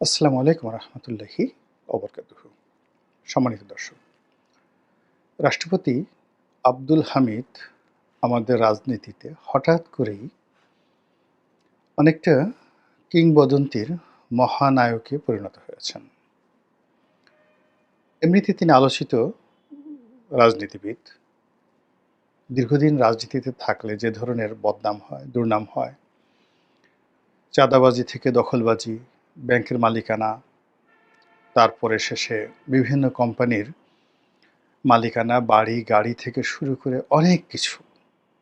আসসালামু আলাইকুম রহমতুল্লাহি অবরকাতুহ সম্মানিত দর্শক, রাষ্ট্রপতি আব্দুল হামিদ আমাদের রাজনীতিতে হঠাৎ করেই অনেকটা কিংবদন্তির মহানায়কে পরিণত হয়েছেন। এমনিতে তিনি আলোচিত রাজনীতিবিদ। দীর্ঘদিন রাজনীতিতে থাকলে যে ধরনের বদনাম হয়, দুর্নাম হয়, চাঁদাবাজি থেকে দখলবাজি ব্যাংকের মালিকানা, তারপরে শেষে বিভিন্ন কোম্পানির মালিকানা, বাড়ি, গাড়ি থেকে শুরু করে অনেক কিছু।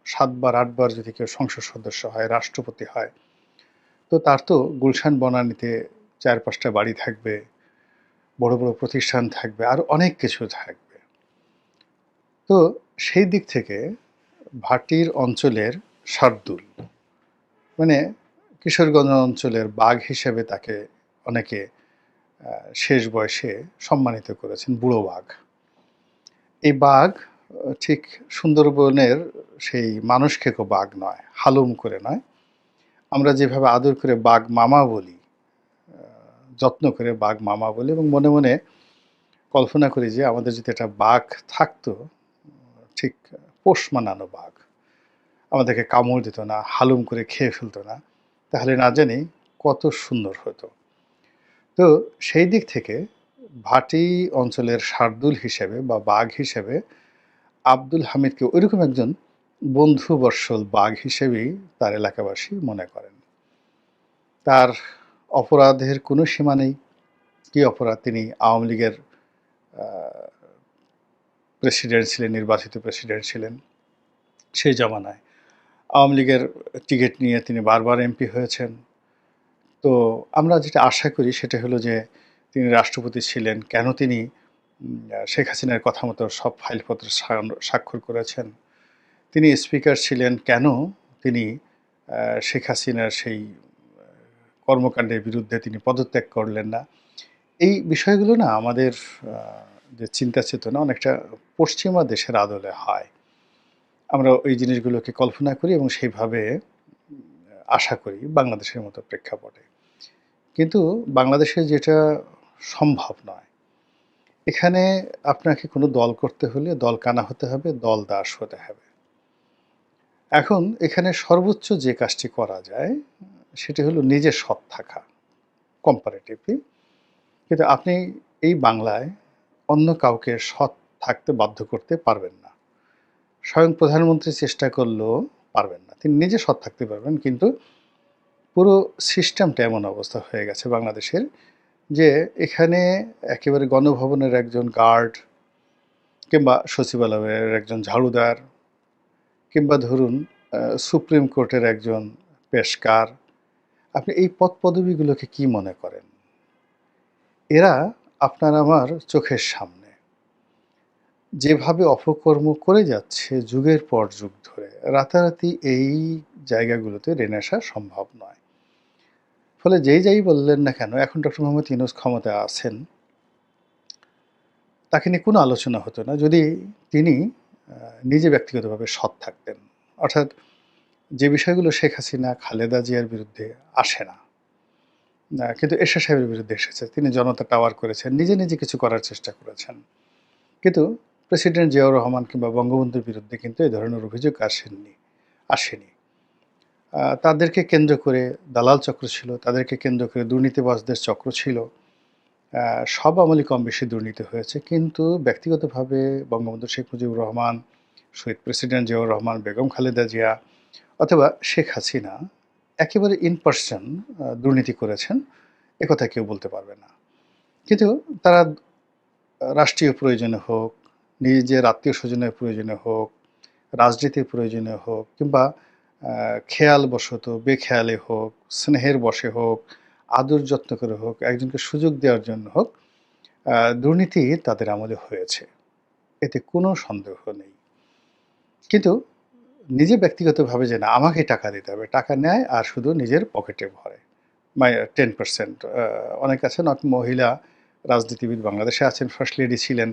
সাতবার, আটবার যদি কেউ সংসদ সদস্য হয়, রাষ্ট্রপতি হয়, তো তার তো গুলশান বনানীতে চার পাঁচটা বাড়ি থাকবে, বড় বড় প্রতিষ্ঠান থাকবে, আর অনেক কিছু থাকবে। তো সেই দিক থেকে ভাটির অঞ্চলের শার্দুল মানে কিশোরগঞ্জ অঞ্চলের বাঘ হিসেবে তাকে অনেকে শেষ বয়সে সম্মানিত করেছেন, বুড়ো বাঘ। এই বাঘ, ঠিক সুন্দরবনের সেই মানুষ খেকো বাঘ নয়, হালুম করে নয়। আমরা যেভাবে আদর করে বাঘ মামা বলি যত্ন করে বাঘ মামা বলি এবং মনে মনে কল্পনা করি যে আমাদের যদি একটা বাঘ থাকতো, ঠিক পোষ মানানো বাঘ, আমাদেরকে কামড় দিত না, হালুম করে খেয়ে ফেলতো না তাহলে না জানি কত সুন্দর হতো। তো সেই দিক থেকে ভাটি অঞ্চলের শার্দুল হিসেবে বা বাঘ হিসেবে আব্দুল হামিদকে ওইরকম একজন বন্ধু বর্ষল বাঘ হিসেবেই তার এলাকাবাসী মনে করেন। তার অপরাধের কোনো সীমা নেই। কী অপরাধ? তিনি আওয়ামী লীগের প্রেসিডেন্ট ছিলেন, নির্বাচিত প্রেসিডেন্ট ছিলেন। সেই জমানায় আওয়ামী লীগের টিকিট নিয়ে তিনি বারবার এমপি হয়েছেন। তো আমরা যেটা আশা করি সেটা হলো যে তিনি রাষ্ট্রপতি ছিলেন, কেন তিনি শেখ হাসিনার কথা মতো সব ফাইলপত্র স্বাক্ষর করেছেন। তিনি স্পিকার ছিলেন, কেন তিনি শেখ হাসিনার সেই কর্মকাণ্ডের বিরুদ্ধে তিনি পদত্যাগ করলেন না। এই বিষয়গুলো না আমাদের যে চিন্তা চেতনা অনেকটা পশ্চিমা দেশের আদলে হয়। আমরা ওই জিনিসগুলোকে কল্পনা করি এবং সেইভাবে আশা করি বাংলাদেশের মতো প্রেক্ষাপটে। কিন্তু বাংলাদেশে যেটা সম্ভব নয়, এখানে আপনাকে কোনো দল করতে হলে দল কানা হতে হবে, দল দাস হতে হবে। এখন এখানে সর্বোচ্চ যে কাজটি করা যায়, সেটি হলো নিজে সৎ থাকা কম্পারেটিভলি কিন্তু আপনি এই বাংলায় অন্য কাউকে সৎ থাকতে বাধ্য করতে পারবেন না। স্বয়ং প্রধানমন্ত্রী চেষ্টা করলেও পারবেন না। তিনি নিজে সৎ থাকতে পারবেন, কিন্তু পুরো সিস্টেমটা এমন অবস্থা হয়ে গেছে বাংলাদেশের যে এখানে একেবারে গণভবনের একজন গার্ড কিংবা সচিবালয়ের একজন ঝাড়ুদার কিংবা ধরুন সুপ্রিম কোর্টের একজন পেশকার, আপনি এই পদ পদবীগুলোকে কি মনে করেন? এরা আপনার আমার চোখের সামনে। যেভাবে অপকর্ম করে যাচ্ছে যুগের পর যুগ ধরে, রাতারাতি এই জায়গাগুলোতে রেনে আসা সম্ভব নয়। ফলে যেই যাই বললেন না কেন, এখন ডক্টর মোহাম্মদ ইউনুস ক্ষমতায় আছেন, তাকে নিয়ে কোনো আলোচনা হতো না। যদি তিনি নিজে ব্যক্তিগতভাবে সৎ থাকতেন, অর্থাৎ যে বিষয়গুলো শেখ হাসিনা, খালেদা জিয়ার বিরুদ্ধে আসে না কিন্তু এরশা সাহেবের বিরুদ্ধে এসেছে, তিনি জনতা টাওয়ার করেছেন, নিজে নিজে কিছু করার চেষ্টা করেছেন। কিন্তু প্রেসিডেন্ট জিয়াউর রহমান কিংবা বঙ্গবন্ধুর বিরুদ্ধে কিন্তু এই ধরনের অভিযোগ আসেননি, আসেনি। তাদেরকে কেন্দ্র করে দালাল চক্র ছিল, তাদেরকে কেন্দ্র করে দুর্নীতিবাজদের চক্র ছিল। সব আমলি কম বেশি দুর্নীতি হয়েছে, কিন্তু ব্যক্তিগতভাবে বঙ্গবন্ধু শেখ মুজিবুর রহমান, শহীদ প্রেসিডেন্ট জিয়াউর রহমান, বেগম খালেদা জিয়া অথবা শেখ হাসিনা একেবারে ইন পার্সন দুর্নীতি করেছেন, একথা কেউ বলতে পারবে না। কিন্তু তারা রাষ্ট্রীয় প্রয়োজনে হোক নিজের আত্মীয় স্বজনের প্রয়োজনে হোক, রাজনীতির প্রয়োজনে হোক, কিংবা খেয়াল বশত বেখেয়ালে হোক, স্নেহের বসে হোক, আদর যত্ন করে হোক, একজনকে সুযোগ দেওয়ার জন্য হোক দুর্নীতি তাদের আমলে হয়েছে। এতে কোনো সন্দেহ নেই। কিন্তু নিজে ব্যক্তিগতভাবে যে না, আমাকে টাকা দিতে হবে, টাকা নেয় আর শুধু নিজের পকেটে ভরে। মাই টেন পার্সেন্ট অনেক আছেন মহিলা রাজনীতিবিদ বাংলাদেশে আছেন, ফার্স্ট লেডি ছিলেন।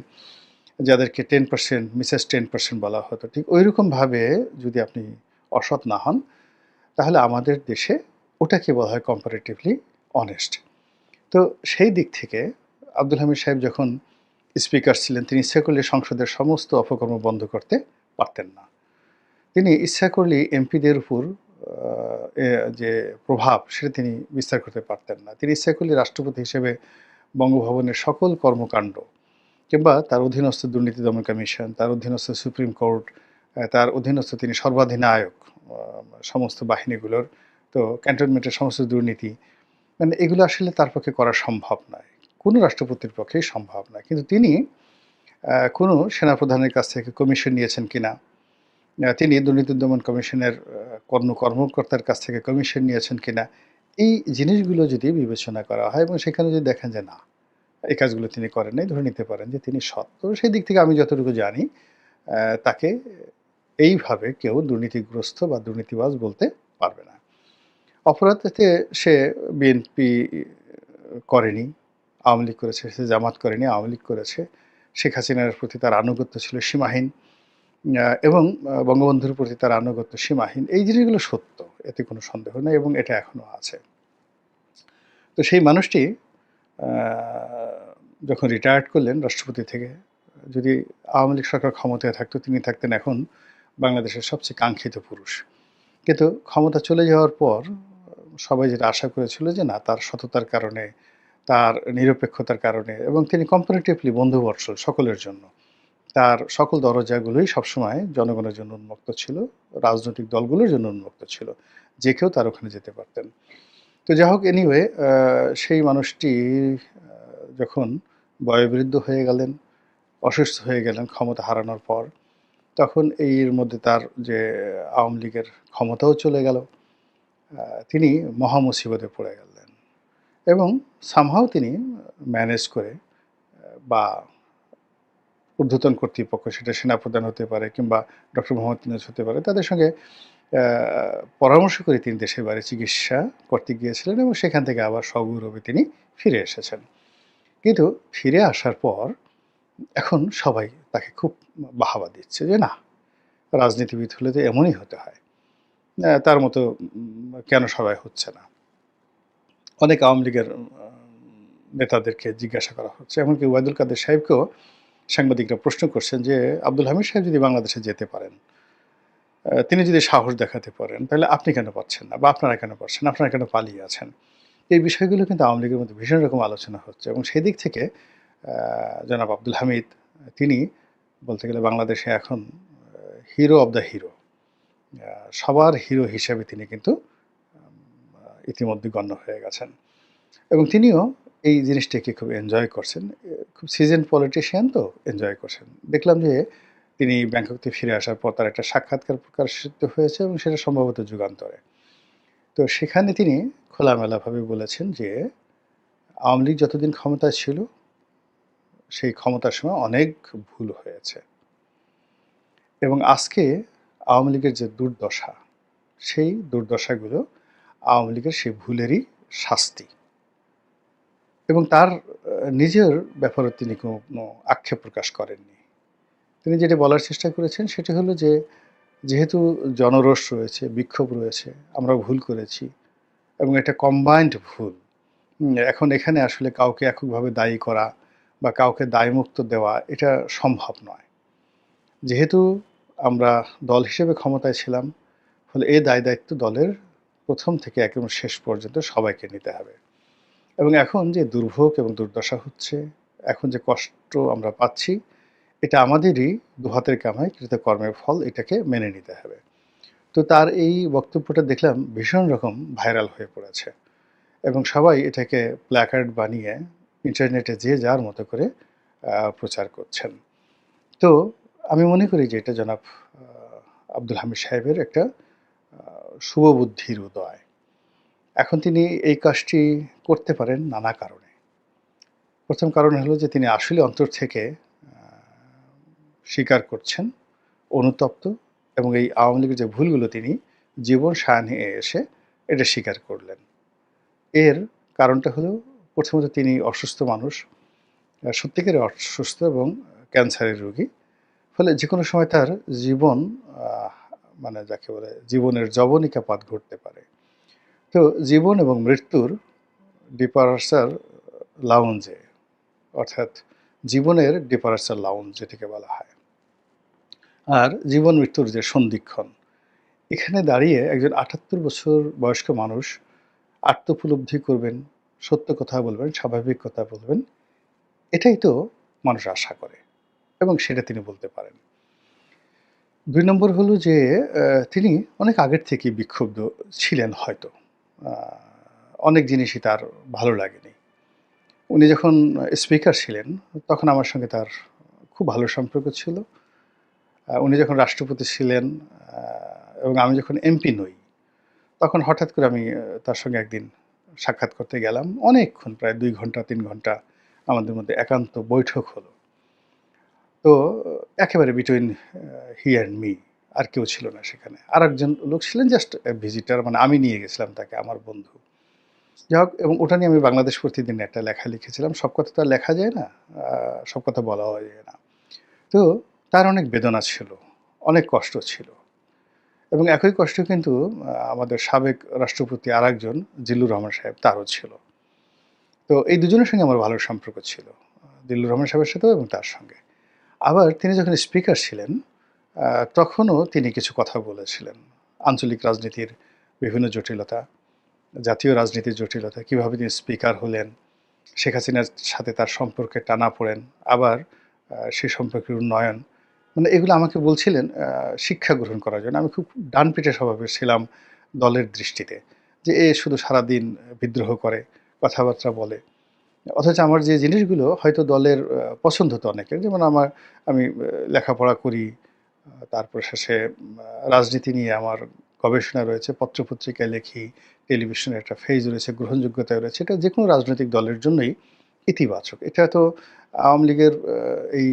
যাদেরকে ten percent, Mrs ten percent বলা হতো, ঠিক ওই রকমভাবে যদি আপনি অসৎ না হন, তাহলে আমাদের দেশে ওটাকে বলা হয় কম্পারেটিভলি অনেস্ট তো সেই দিক থেকে আব্দুল হামিদ সাহেব যখন স্পিকার ছিলেন, তিনি ইচ্ছা করলে সংসদের সমস্ত অপকর্ম বন্ধ করতে পারতেন না। তিনি ইচ্ছা করলে এমপিদের উপর যে প্রভাব, সেটা তিনি বিস্তার করতে পারতেন না। তিনি ইচ্ছা করলে রাষ্ট্রপতি হিসেবে বঙ্গভবনের সকল কর্মকাণ্ড কিংবা তার অধীনস্থ দুর্নীতি দমন কমিশন, তার অধীনস্থ সুপ্রিম কোর্ট তার অধীনস্থ তিনি সর্বাধিনায়ক সমস্ত বাহিনীগুলোর, তো ক্যান্টনমেন্টের সমস্ত দুর্নীতি মানে এগুলো আসলে তার পক্ষে করা সম্ভব নয়। কোনো রাষ্ট্রপতির পক্ষেই সম্ভব নয়। কিন্তু তিনি কোনো সেনাপ্রধানের কাছ থেকে কমিশন নিয়েছেন কিনা তিনি দুর্নীতি দমন কমিশনের কর্ম কর্মকর্তার কাছ থেকে কমিশন নিয়েছেন কিনা, এই জিনিসগুলো যদি বিবেচনা করা হয় এবং সেখানে যদি দেখেন যে না এই কাজগুলো তিনি করেন নাই, ধরে নিতে পারেন যে তিনি সৎ। তো সেই দিক থেকে আমি যতটুকু জানি তাকে এইভাবে কেউ দুর্নীতিগ্রস্ত বা দুর্নীতিবাজ বলতে পারবে না। অপরাধতে সে বিএনপি করেনি, আওয়ামী লীগ করেছে, সে জামাত করেনি, আওয়ামী লীগ করেছে, শেখ হাসিনার প্রতি তার আনুগত্য ছিল সীমাহীন এবং বঙ্গবন্ধুর প্রতি তার আনুগত্য সীমাহীন। এই জিনিসগুলো সত্য, এতে কোনো সন্দেহ নেই এবং এটা এখনও আছে। তো সেই মানুষটি যখন রিটায়ার্ড করলেন রাষ্ট্রপতি থেকে, যদি আওয়ামী লীগ সরকার ক্ষমতায় থাকতো, তিনি থাকতেন এখন বাংলাদেশের সবচেয়ে কাঙ্ক্ষিত পুরুষ। কিন্তু ক্ষমতা চলে যাওয়ার পর সবাই যেটা আশা করেছিল যে না, তার সততার কারণে, তার নিরপেক্ষতার কারণে এবং তিনি কম্পারেটিভলি বন্ধুবর্ষল সকলের জন্য, তার সকল দরজাগুলোই সবসময় জনগণের জন্য উন্মুক্ত ছিল, রাজনৈতিক দলগুলোর জন্য উন্মুক্ত ছিল, যে কেউ তার ওখানে যেতে পারতেন। তো যাই হোক এনিওয়ে সেই মানুষটি যখন বয়োবৃদ্ধ হয়ে গেলেন, অসুস্থ হয়ে গেলেন ক্ষমতা হারানোর পর, তখন এর মধ্যে তার যে আওয়ামী লীগের ক্ষমতাও চলে গেল। তিনি মহামুসিবতে পড়ে গেলেন এবং সামহাও তিনি ম্যানেজ করে বা ঊর্ধ্বতন কর্তৃপক্ষ, সেটা সেনাপ্রধান হতে পারে কিংবা ডক্টর মোহাম্মদ হতে পারে, তাদের সঙ্গে পরামর্শ করে তিনি দেশের বাইরে চিকিৎসা করতে গিয়েছিলেন এবং সেখান থেকে আবার সগৌরবে তিনি ফিরে এসেছেন। কিন্তু ফিরে আসার পর এখন সবাই তাকে খুব বাহাবা দিচ্ছে যে, না, রাজনীতিবিদ হলে তো এমনই হতে হয়। তার মতো কেন সবাই হচ্ছে না? অনেক আওয়ামী লীগের নেতাদেরকে জিজ্ঞাসা করা হচ্ছে। এমনকি ওয়াইদুল কাদের সাহেবকেও সাংবাদিকরা প্রশ্ন করছেন যে, আব্দুল হামিদ সাহেব যদি বাংলাদেশে যেতে পারেন তিনি যদি সাহস দেখাতে পারেন, তাহলে আপনি কেন পাচ্ছেন না? বা আপনারা কেন পাচ্ছেন আপনারা কেন পালিয়ে আছেন? এই বিষয়গুলো কিন্তু আওয়ামী লীগের মধ্যে ভীষণ রকম আলোচনা হচ্ছে এবং সেই দিক থেকে জনাব আব্দুল হামিদ, তিনি বলতে গেলে বাংলাদেশে এখন হিরো অব দ্য হিরো সবার হিরো হিসেবে তিনি কিন্তু ইতিমধ্যে গণ্য হয়ে গেছেন। এবং তিনিও এই জিনিসটাকে খুব এনজয় করছেন। খুব সিজন পলিটিশিয়ান তো এনজয় করছেন। দেখলাম যে তিনি ব্যাংকক ফিরে আসার পর তার একটা সাক্ষাৎকার প্রকাশিত হয়েছে এবং সেটা সম্ভবত যুগান্তরে। তো সেখানে তিনি খোলামেলাভাবে বলেছেন যে, আওয়ামী লীগ যতদিন ক্ষমতায় ছিল, সেই ক্ষমতার সময় অনেক ভুল হয়েছে। এবং আজকে আওয়ামী লীগের যে দুর্দশা, সেই দুর্দশাগুলো আওয়ামী লীগের সেই ভুলেরই শাস্তি। এবং তার নিজের ব্যাপারে তিনি কোনো আক্ষেপ প্রকাশ করেননি। তিনি যেটা বলার চেষ্টা করেছেন সেটা হলো যে, যেহেতু জনরোষ রয়েছে, বিক্ষোভ রয়েছে, আমরা ভুল করেছি, এবং এটা কম্বাইন্ড ভুল এখন এখানে আসলে কাউকে এককভাবে দায়ী করা বা কাউকে দায়মুক্ত দেওয়া এটা সম্ভব নয়। যেহেতু আমরা দল হিসেবে ক্ষমতায় ছিলাম, ফলে এই দায় দায়িত্ব দলের প্রথম থেকে একদম শেষ পর্যন্ত সবাইকে নিতে হবে। এবং এখন যে দুর্ভোগ এবং দুর্দশা হচ্ছে, এখন যে কষ্ট আমরা পাচ্ছি এটা আমাদেরই দুহাতের কামাই কৃতকর্মের ফল, এটাকে মেনে নিতে হবে। তো তার এই বক্তব্যটা দেখলাম ভীষণ রকম ভাইরাল হয়ে পড়েছে এবং সবাই এটাকে প্ল্যাকার্ড বানিয়ে ইন্টারনেটে যে যার মতো করে প্রচার করছেন। তো আমি মনে করি যে এটা জনাব আব্দুল হামিদ সাহেবের একটা শুভবুদ্ধির উদয়। এখন তিনি এই কাজটি করতে পারেন নানা কারণে। প্রথম কারণ হলো যে তিনি আসলে অন্তর থেকে স্বীকার করছেন অনুতপ্ত এবং এই আওয়ামী লীগের যে ভুলগুলো তিনি জীবন সায়ানে এসে এটা স্বীকার করলেন। এর কারণটা হলো, প্রথমত তিনি অসুস্থ মানুষ সত্যিকারের অসুস্থ এবং ক্যান্সারের রোগী। ফলে যে কোনো সময় তার জীবন মানে যাকে বলে, জীবনের জবনিকা পাত ঘটতে পারে। তো জীবন এবং মৃত্যুর ডিপার্সার লাউঞ্জে, অর্থাৎ জীবনের ডিপারেচার লাউঞ্জ, যেটাকে বলা হয়। আর জীবন মৃত্যুর যে সন্ধিক্ষণ। এখানে দাঁড়িয়ে একজন আটাত্তর বছর বয়স্ক মানুষ আত্মোপলব্ধি করবেন, সত্য কথা বলবেন, স্বাভাবিক কথা বলবেন, এটাই তো মানুষ আশা করে এবং সেটা তিনি বলতে পারেন। দুই নম্বর হলো যে তিনি অনেক আগের থেকে বিক্ষুব্ধ ছিলেন হয়তো। অনেক জিনিসই তার ভালো লাগেনি। উনি যখন স্পিকার ছিলেন, তখন আমার সঙ্গে তার খুব ভালো সম্পর্ক ছিল। উনি যখন রাষ্ট্রপতি ছিলেন এবং আমি যখন এমপি নই, তখন হঠাৎ করে আমি তার সঙ্গে একদিন সাক্ষাৎ করতে গেলাম। অনেকক্ষণ, প্রায় দুই ঘণ্টা, তিন ঘণ্টা আমাদের মধ্যে একান্ত বৈঠক হলো। তো, একেবারে বিটুইন হি অ্যান্ড মি আর কেউ ছিল না সেখানে। আর একজন লোক ছিলেন জাস্ট ভিজিটার মানে আমি নিয়ে গেছিলাম তাকে, আমার বন্ধু। যাই হোক, এবং ওটা নিয়ে আমি বাংলাদেশ প্রতিদিন একটা লেখা লিখেছিলাম। সব কথা তো আর লেখা যায় না সব কথা বলা যায় না। তো তার অনেক বেদনা ছিল অনেক কষ্ট ছিল। এবং একই কষ্ট কিন্তু আমাদের সাবেক রাষ্ট্রপতি আর একজন জিল্লুর রহমান সাহেব তারও ছিল। তো এই দুজনের সঙ্গে আমার ভালো সম্পর্ক ছিল দিল্লুর রহমান সাহেবের সাথেও এবং তার সঙ্গে। আবার তিনি যখন স্পিকার ছিলেন তখনও তিনি কিছু কথা বলেছিলেন আঞ্চলিক রাজনীতির বিভিন্ন জটিলতা জাতীয় রাজনীতির জটিলতা কীভাবে তিনি স্পিকার হলেন শেখ হাসিনার সাথে তার সম্পর্কে টানা পড়েন আবার আহ, সে সম্পর্কের উন্নয়ন মানে এগুলো আমাকে বলছিলেন শিক্ষা গ্রহণ করার জন্য। আমি খুব ডান পিঠে স্বভাবের ছিলাম দলের দৃষ্টিতে যে, এ শুধু সারাদিন বিদ্রোহ করে, কথাবার্তা বলে। অথচ আমার যে জিনিসগুলো হয়তো দলের পছন্দ হতো অনেকের। যেমন আমার, আমি লেখাপড়া করি তারপর শেষে রাজনীতি নিয়ে আমার গবেষণা রয়েছে, পত্রপত্রিকায় লেখি, টেলিভিশনে একটা ফেজ রয়েছে গ্রহণযোগ্যতা রয়েছে। এটা যে কোনো রাজনৈতিক দলের জন্যই ইতিবাচক। এটা তো আওয়ামী লীগের এই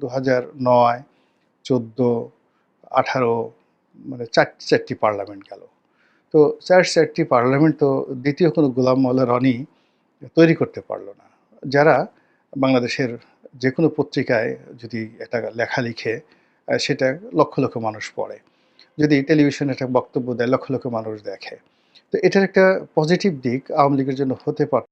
দু হাজার নয় চোদ্দ, আঠারো মানে চার চারটি পার্লামেন্ট গেল। তো চার চারটি পার্লামেন্ট তো দ্বিতীয় কোনো গোলাম মোল্লা রনি তৈরি করতে পারল না। যারা বাংলাদেশের যে কোনো পত্রিকায় যদি একটা লেখা লিখে সেটা লক্ষ লক্ষ মানুষ পড়ে। যদি টেলিভিশনে একটা বক্তব্য দেয়, লক্ষ লক্ষ মানুষ দেখে। তো এটার একটা পজিটিভ দিক আওয়ামী লীগের জন্য হতে পারত